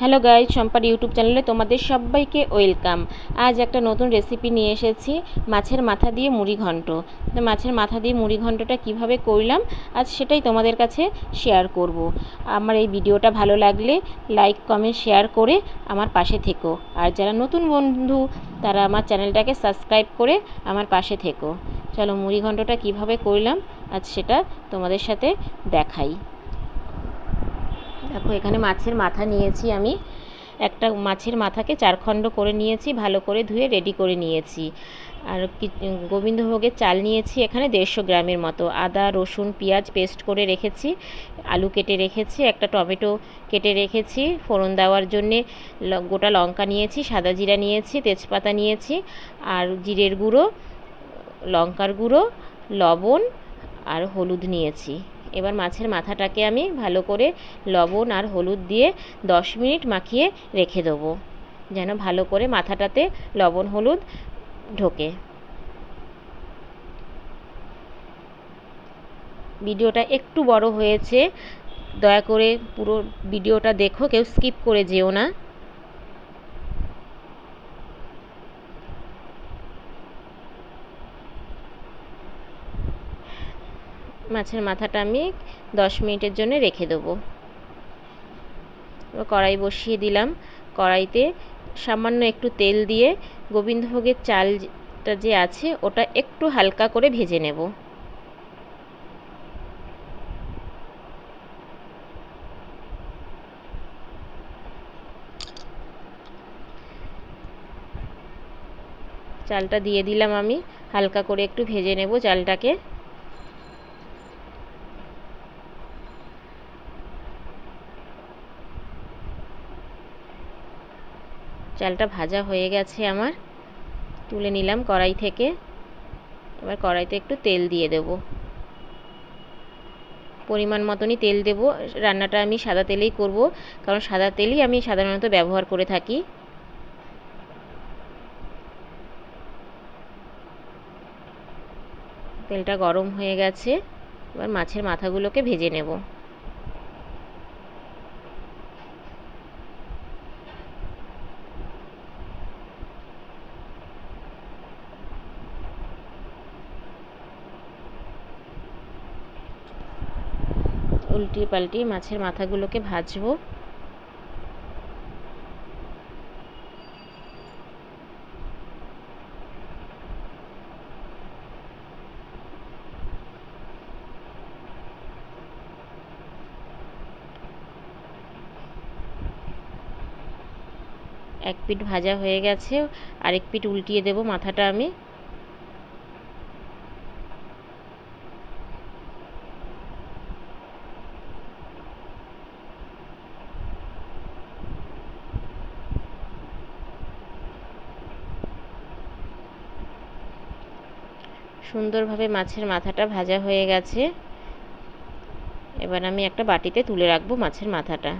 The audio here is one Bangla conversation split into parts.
হ্যালো গাইজ সম্পার ইউটিউব চ্যানেলে তোমাদের সবাইকে ওয়েলকাম। আজ একটা নতুন রেসিপি নিয়ে এসেছি, মাছের মাথা দিয়ে মুড়ি ঘন্ট। তো মাছের মাথা দিয়ে মুড়ি ঘন্টটা কীভাবে করলাম, আজ সেটাই তোমাদের কাছে শেয়ার করব। আমার এই ভিডিওটা ভালো লাগলে লাইক কমেন্ট শেয়ার করে আমার পাশে থেকো। আর যারা নতুন বন্ধু, তারা আমার চ্যানেলটাকে সাবস্ক্রাইব করে আমার পাশে থেকো। চলো মুড়ি ঘন্টটা কীভাবে করলাম, আজ সেটা তোমাদের সাথে দেখাই। দেখো, এখানে মাছের মাথা নিয়েছি আমি। একটা মাছের মাথাকে চারখণ্ড করে নিয়েছি, ভালো করে ধুয়ে রেডি করে নিয়েছি। আর কি, গোবিন্দভোগের চাল নিয়েছি এখানে দেড়শো গ্রামের মতো। আদা, রসুন, পেঁয়াজ পেস্ট করে রেখেছি, আলু কেটে রেখেছি, একটা টমেটো কেটে রেখেছি, ফোড়ন দেওয়ার জন্যে গোটা লঙ্কা নিয়েছি, সাদা জিরা নিয়েছি, তেজপাতা নিয়েছি, আর জিরের গুঁড়ো, লঙ্কার গুঁড়ো, লবণ, আর হলুদ নিয়েছি। এবার মাছের মাথাটাকে আমি ভালো করে লবণ আর হলুদ দিয়ে দশ মিনিট মাখিয়ে রেখে দেবো, যেন ভালো করে মাথাটাতে লবণ হলুদ ঢোকে। ভিডিওটা একটু বড় হয়েছে, দয়া করে পুরো ভিডিওটা দেখো, কেউ স্কিপ করে যেও না। মাছের মাথাটা আমি দশ মিনিটের জন্য রেখে দেবো। কড়াই বসিয়ে দিলাম। কড়াইতে সামান্য একটু তেল দিয়ে গোবিন্দভোগের চালটা যে আছে, ওটা একটু হালকা করে ভেজে নেব। চালটা দিয়ে দিলাম আমি। হালকা করে একটু ভেজে নেব চালটাকে। চালটা ভাজা হয়ে গেছে আমার। তুলে নিলাম কড়াই থেকে। এবার কড়াইতে একটু তেল দিয়ে দেব। পরিমাণ মতনই তেল দেব। রান্নাটা আমি সাদা তেলেই করব, কারণ সাদা তেলই আমি সাধারণত ব্যবহার করে থাকি। তেলটা গরম হয়ে গেছে। এবার মাছের মাথাগুলোকে ভেজে নেব। উল্টিয়ে পাল্টিয়ে মাছের মাথাগুলোকে ভাজবো। এক পিঠ ভাজা হয়ে গেছে, আরেক পিঠ উল্টিয়ে দেব মাথাটা আমি। সুন্দরভাবে মাছের মাথাটা ভাজা হয়ে গেছে। এবার আমি একটা বাটিতে তুলে রাখব মাছের মাথাটা।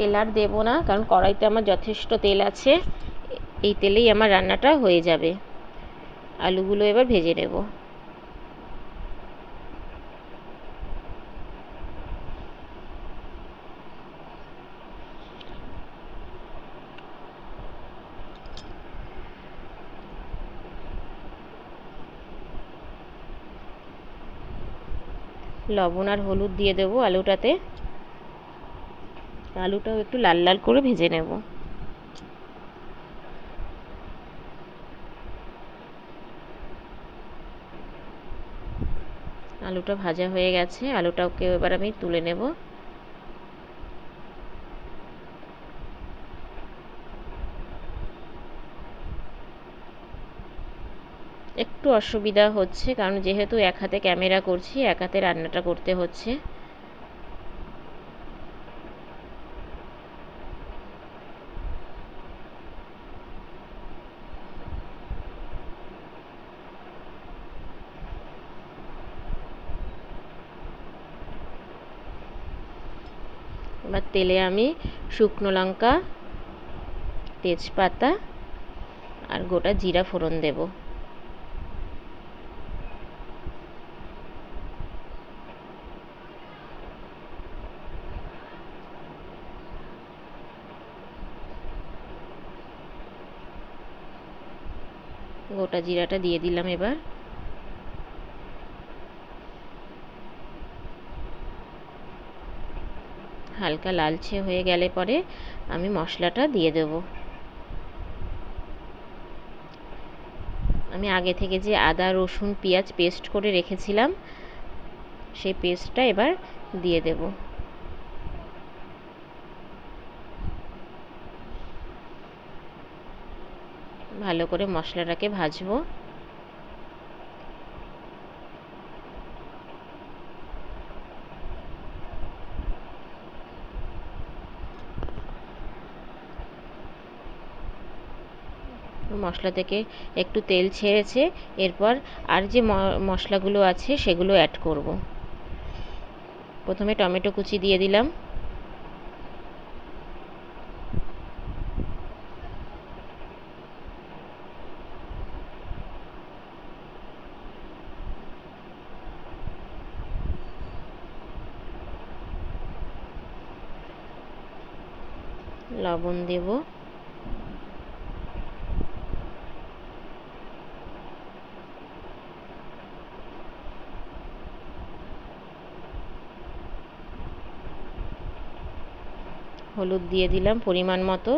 তেল আর দেবো না, কারণ কড়াইতে আমার যথেষ্ট তেল আছে। এই তেলেই আমার রান্নাটা হয়ে যাবে। আলুগুলো এবার ভেজে নেব। লবণ আর হলুদ দিয়ে দেবো আলুটাতে। আলুটাও একটু লাল লাল করে ভেজে নেব। আলুটা ভাজা হয়ে গেছে, আলুটাকে এবার আমি তুলে নেব। একটু অসুবিধা হচ্ছে, কারণ যেহেতু এক হাতে ক্যামেরা করছি, এক হাতে রান্নাটা করতে হচ্ছে। এবার তেলে আমি শুকনো লঙ্কা, তেজপাতা আর গোটা জিরা ফোড়ন দেব। গোটা জিরাটা দিয়ে দিলাম এবার। হালকা লালচে হয়ে গেলে পরে আমি মশলাটা দিয়ে দেব। আমি আগে থেকে যে আদা, রসুন, পেঁয়াজ পেস্ট করে রেখেছিলাম, সেই পেস্টটা এবার দিয়ে দেব। ভালো করে মশলাটাকে ভাজবো। মশলা থেকে একটু তেল ছেড়েছে, এরপর আর যে মশলাগুলো আছে সেগুলো অ্যাড করব। প্রথমে টমেটো কুচি দিয়ে দিলাম। লবণ দেব। হলুদ দিয়ে দিলাম পরিমাণ মতো।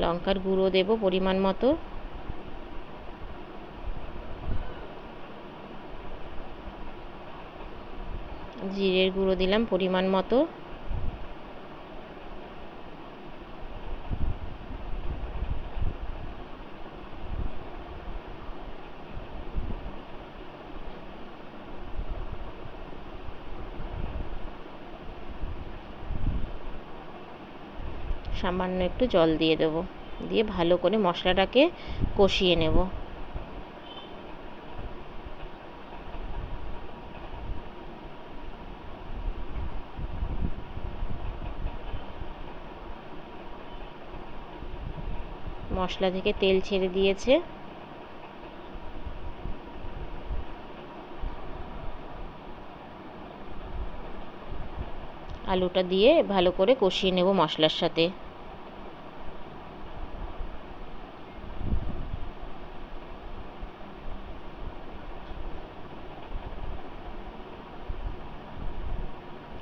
লঙ্কার গুঁড়ো দেব পরিমাণ মতো। জিরের গুঁড়ো দিলাম পরিমাণ মতো। সামান্য একটু জল দিয়ে দেবো। দিয়ে ভালো করে মশলাটাকে কষিয়ে নেব। মশলা থেকে তেল ছেড়ে দিয়েছে। আলুটা দিয়ে ভালো করে কষিয়ে নেব মশলার সাথে।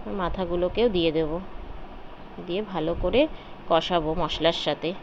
মাথাগুলোকেও দিয়ে দেব। দিয়ে ভালো করে কষাবো মশলার সাথে।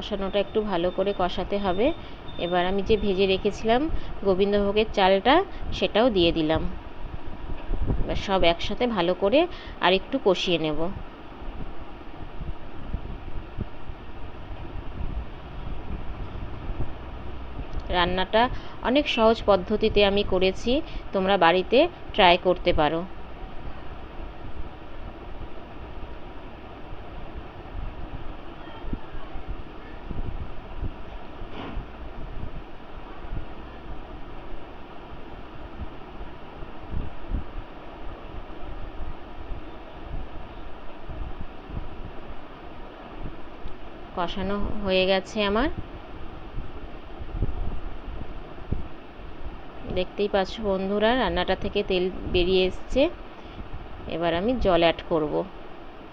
কষানোটা একটু ভালো করে কষাতে হবে। এবার আমি যে ভেজে রেখেছিলাম গোবিন্দভোগের চালটা, সেটাও দিয়ে দিলাম। এবার সব একসাথে ভালো করে আর একটু কষিয়ে নেব। রান্নাটা অনেক সহজ পদ্ধতিতে আমি করেছি, তোমরা বাড়িতে ট্রাই করতে পারো। কষানো হয়ে গেছে আমার। দেখতেই পাচ্ছ বন্ধুরা, রান্নাটা থেকে তেল বেরিয়ে এসছে। এবার আমি জল অ্যাড করব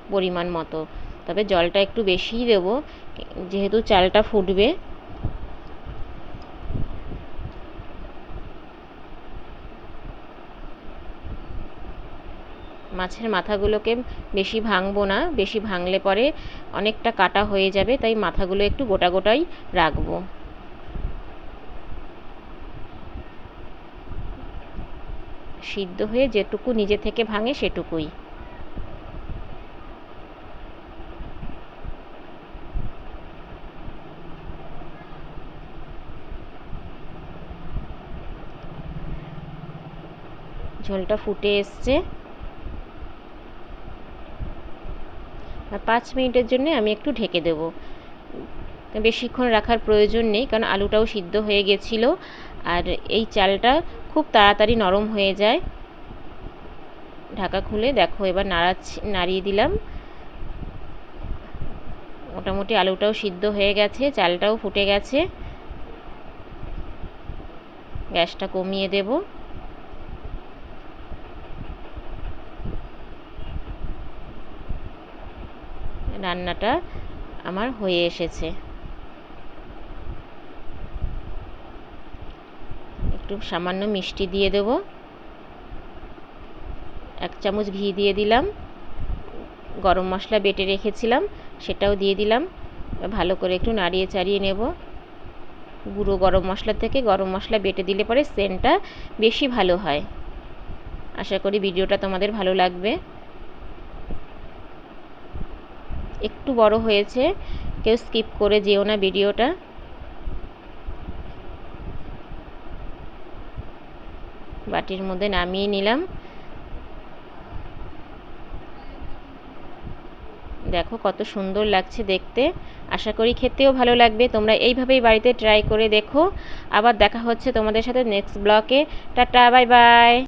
পরিমাণ মতো। তবে জলটা একটু বেশিই দেবো, যেহেতু চালটা ফুটবে। মাছের মাথাগুলোকে বেশি ভাঙবো না, বেশি ভাঙলে পরে অনেকটা কাটা হয়ে যাবে, তাই মাথাগুলো একটু গোটা গোটাই রাখব। সিদ্ধ হয়ে যেটুকু নিজে থেকে ভাঙে সেটুকুই। ঝোলটা ফুটে এসছে। আর পাঁচ মিনিটের জন্য আমি একটু ঢেকে দেব। বেশিক্ষণ রাখার প্রয়োজন নেই, কারণ আলুটাও সিদ্ধ হয়ে গেছিল। আর এই চালটা খুব তাড়াতাড়ি নরম হয়ে যায়। ঢাকা খুলে দেখো, এবার নাড়াচ্ছি, নাড়িয়ে দিলাম। মোটামুটি আলুটাও সিদ্ধ হয়ে গেছে, চালটাও ফুটে গেছে। গ্যাসটা কমিয়ে দেব। রান্নাটা আমার হয়ে এসেছে। একটু সামান্য মিষ্টি দিয়ে দেব। এক চামচ ঘি দিয়ে দিলাম। গরম মশলা বেটে রেখেছিলাম, সেটাও দিয়ে দিলাম। ভালো করে একটু নাড়িয়ে চাড়িয়ে নেব। গুঁড়ো গরম মশলা থেকে গরম মশলা বেটে দিলে পরে সেন্টটা বেশি ভালো হয়। আশা করি ভিডিওটা তোমাদের ভালো লাগবে। একটু বড় হয়েছে, কেউ স্কিপ করে যেও না ভিডিওটা। বাটির মধ্যে নামিয়ে নিলাম। দেখো কত সুন্দর লাগছে দেখতে। আশা করি খেতেও ভালো লাগবে। তোমরা এইভাবেই বাড়িতে ট্রাই করে দেখো। আবার দেখা হচ্ছে তোমাদের সাথে নেক্সট ব্লকে টাটা বাই বাই